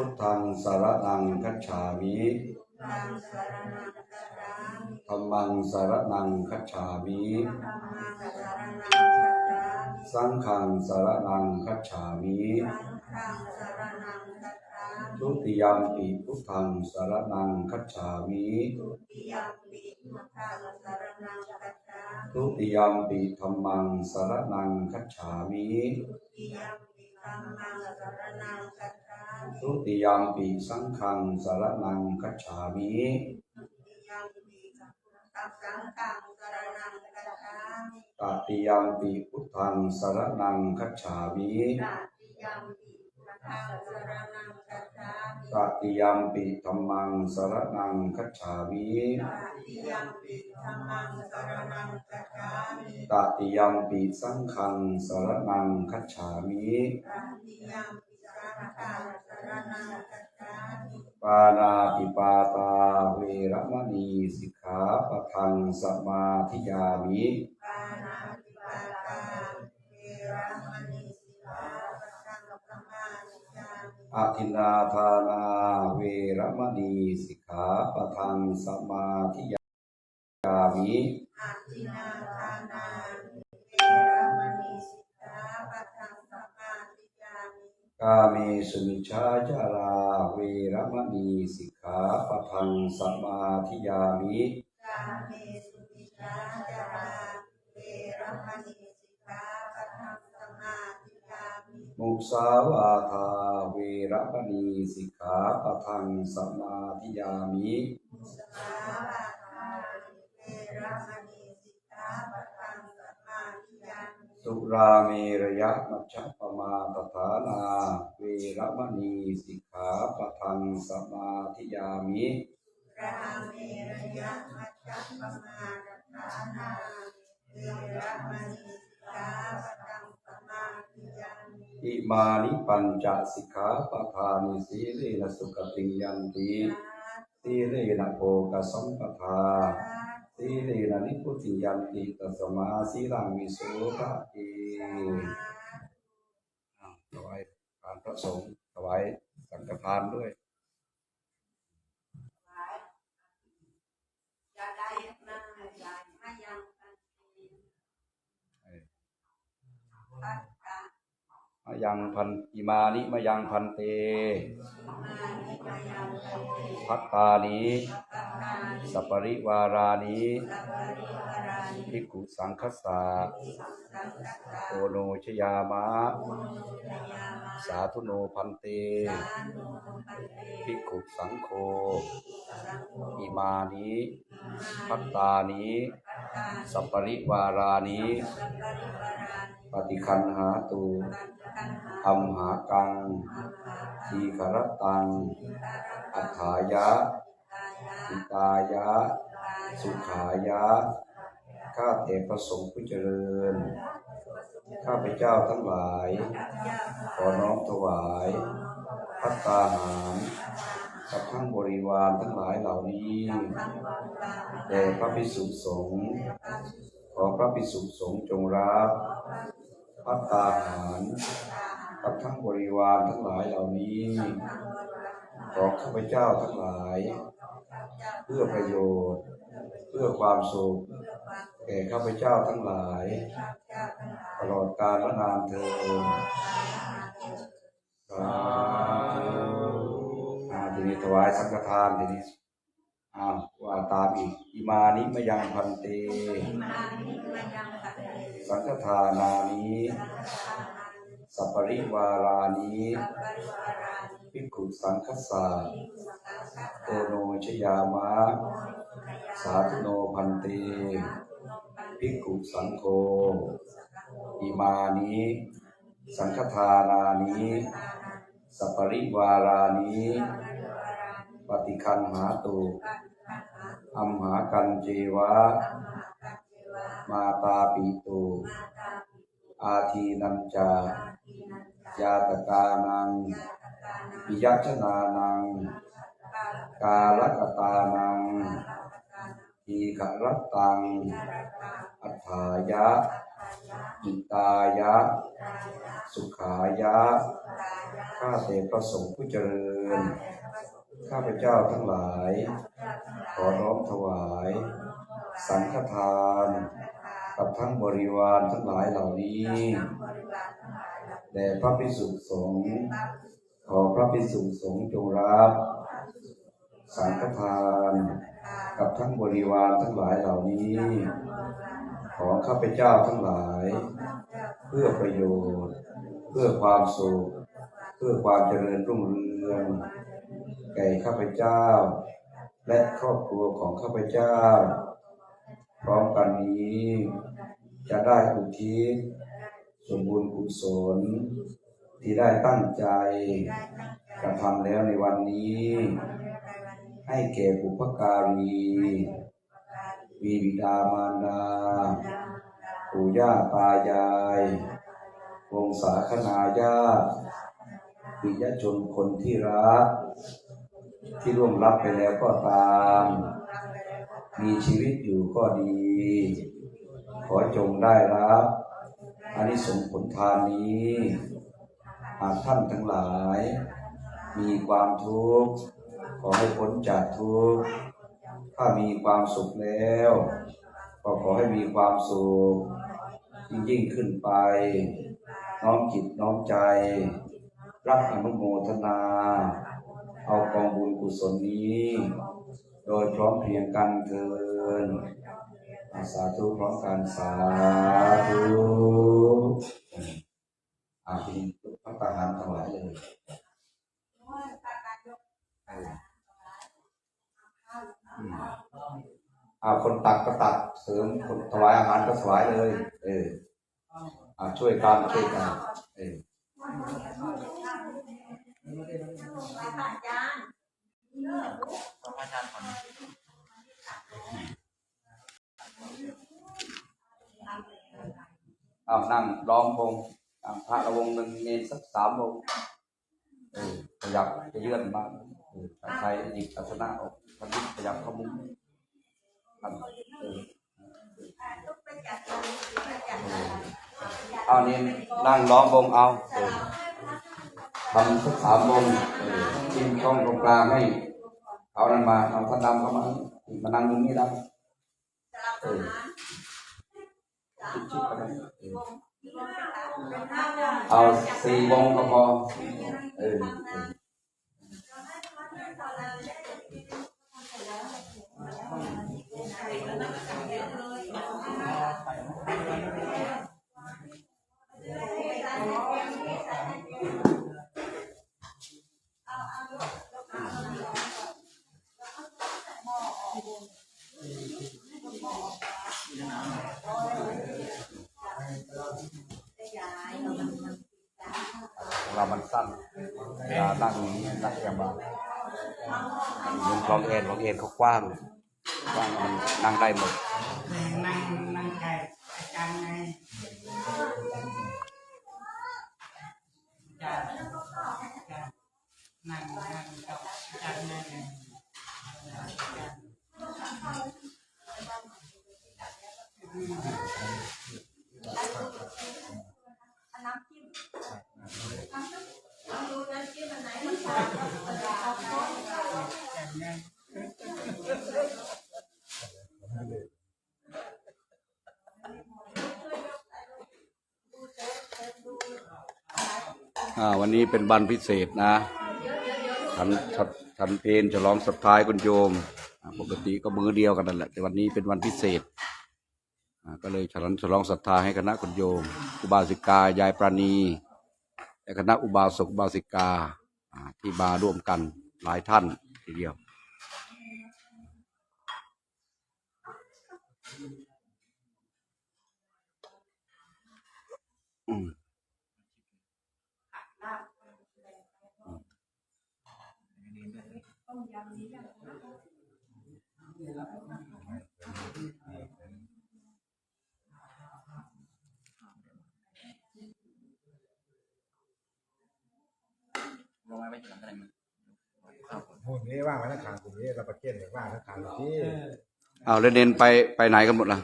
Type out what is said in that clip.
พุทธังสารนังคัจฉามิตังสรณังคัจฉามิธัมมังสารนังคัจฉามิธัมมังสรณังคัจฉามิสังฆังสารนังคัจฉามิสังฆังสรณังคัจฉามิทุติยมปิพุทธังสารนังคัจฉามิทุติยมปิพุทธังสรณังคัจฉามิทุติยมปิธัมมังสารนังคัจฉามิทุติยมปิธัมมังสรณังคัจฉามิทุติยมปิสังฆังสารนังคัจฉามิ ทุติยมปิสังสังฆังสรณังคัจฉามิตติยมปิพุทธังสารนังคัจฉามิตติยมปิพุทธังสรณังคัจฉามปิธรรมังสารนังคัจฉามิตติยมปิธัมมังสรณังคัจฉามปิสังฆังสารนังคัจฉามิตติยมปิานาติปาตาเวรมณีสิกขาปะทังสมาธิยามิปานาติปาตาเวรมณีสิกขาปะทังสมาธิยามิอาทินนาทานาเวรมณีสิกขาปะทังสมาธิยามิอาทินาทานาเว กาเมสุมิชฌาจาราเวรมณีสิกขาปะทังสมาธิยามิกาเมสุมิชาจาราเวรมณีสิกขาปะทังสมาธิยามิมุสาวาทาเวรมณีสิกขาปะทังสมาธิยามิมุสาวาทาเวรมณีสิกขาปะทังสมาธิยามิสุราเมระยะมัชฌป มาตฐานาเวรมณีสิกขาปทังสมาธิยามิราเมรยะมัจจปมาทฐานาเวรมณีสิกขาปทังสมาธิยามิอิมานิปัญจสิกขาปทานิสีเลนะสุขติยันติสีเลนะโภกสัมปทาสีเลนะนิพุติยันติตัสมาสีรังวิโสภะเอ ถวายทานพระสงฆ์ถวายสังฆทานด้วยจะได้มาใหญ่มายังกันทีปัตตามายังพันอิมานิมายังพันเตมานิมายังกันทีพัตตานิปัตตานิสัปปริวารานิ ภิกขุสังคสาสังกัสสะโอโนชยามะโมโนทยาสาธุโนพันเต ภิกขุสังโฆสังโฆอิมานิพัตตานิปัตตานิสัปปริวารานิสัพพะริวารานิปฏิคันหาตุปัตตันหาอัมหากังอัมหาทีขรตัง อัฏฐายะตายะอิตายะตายะ สุขายะ ข้าแต่พระสงฆ์ผู้เจริญ ข้าพเจ้าทั้งหลาย ขอน้อมถวายพัตตาหารกับทั้งบริวารทั้งหลายเหล่านี้แด่พระภิกษุสงฆ์ขอพระภิกษุสงฆ์จงรับพัตตาหารกับทั้งบริวารทั้งหลายเหล่านี้ขอข้าพเจ้าทั้งหลาย เพื่อประโยชน์ เพื่อความสุข ก่ข้าพเจ้าทั้งหลาย ตลอดกาลและนานเทอญสาธุอ่าทีนี้ถวายสังฆทานทีนี้อ้าวว่าตามอีกอิมานิมยังพันเต สังฆทานานิสัปปริวารานิภิกขุสังฆสาโตโนชยามะ สาธุโนพันเต ภิกขุสังโฆอิมานิสังฆทานานิสัปปริวารานิปฏิคันหาตุอัมหากันเจวะ มาตาปิตุอาทีนันจายาตกานังปิยัชนานัง กาลกตานังทีขรัตตัง อัฏฐายะ อิตายะ สุขายะ ข้าแต่พระสงฆ์ผู้เจริญ ข้าพเจ้าทั้งหลาย ขอน้อมถวาย สังฆทาน กับทั้งบริวารทั้งหลายเหล่านี้แด่พระภิกษุสงฆ์ขอพระภิกษุสงฆ์จงรับสังฆทาน กับทั้งบริวารทั้งหลายเหล่านี้ ของข้าพเจ้าทั้งหลาย เพื่อประโยชน์ เพื่อความสุขเพื่อความเจริญรุ่งเรืองแก่ข้าพเจ้า และครอบครัวของข้าพเจ้า พร้อมกันนี้ จะได้อุทิศส่วนบุญกุศลที่ได้ตั้งใจกระทำแล้วในวันนี้ ให้แก่บุพการี มีบิดามารดาปู่ย่าตายาย วงศาคณาญาติปิยชนคนที่รัก ที่ร่วงรับไปแล้วก็ตาม มีชีวิตอยู่ก็ดี ขอจงได้รับอานิสงส์ผลทานนี้ หากท่านทั้งหลาย มีความทุกข์ ขอให้พ้นจากทุกข์ ถ้ามีความสุขแล้วก็ขอให้มีความสุขยิ่งยิ่งขึ้นไป น้อมจิตน้อมใจ รับอนุโมทนา เอากองบุญกุศลนี้ โดยพร้อมเพรียงกันเถินอาสาธุพร้อมกันสาธุอาพินพระประหารถวายเลยเอออืม อาคนตักก็ตักเสริมคนถวายอาหารก็ถวายเลย เอออาช่วยกันช่วยกันเอออ้านั่งร้องวงพระละวงหนึ่งเนนสักสามวงขยับจะเยื่อนมาเออถ้าใครหยิบอัศนะออกขยับเข้ามุมทำ เออเอาเนนนั่งร้องวงเอาทำสักสามวงเออทิ้องตรงกลางให้เอานั่นมาเอาท่านดำเข้ามามานั่งตรงนี้ได้เออชิดๆกันเออเอาสี่วงก็พอเออ เวลานั่งอย่างนี้นั่งจะมามุมคลองเอ็นคลองเอ็ วันนี้เป็นวันพิเศษนะฉันฉันเพนฉลองสุดท้ายคุณโยมปกติก็มือเดียวกันนั่นแหละ แต่วันนี้เป็นวันพิเศษก็เลยฉลองฉลองศรัทธาให้คณะคุณโยม อุบาสิกายายปราณีและคณะอุบาสกบาสิกาที่มาร่วมกันหลายท่านทีเดียวอืม งมาไม่ถึงอะไรมึงครับหุ่นนี้ว่างไว้ทั้งขางกลุ่มนี้เราประเก็นว่างทั้งขางที่เออเอาแล้วเนนไปไปไหนกันหมดล่ะ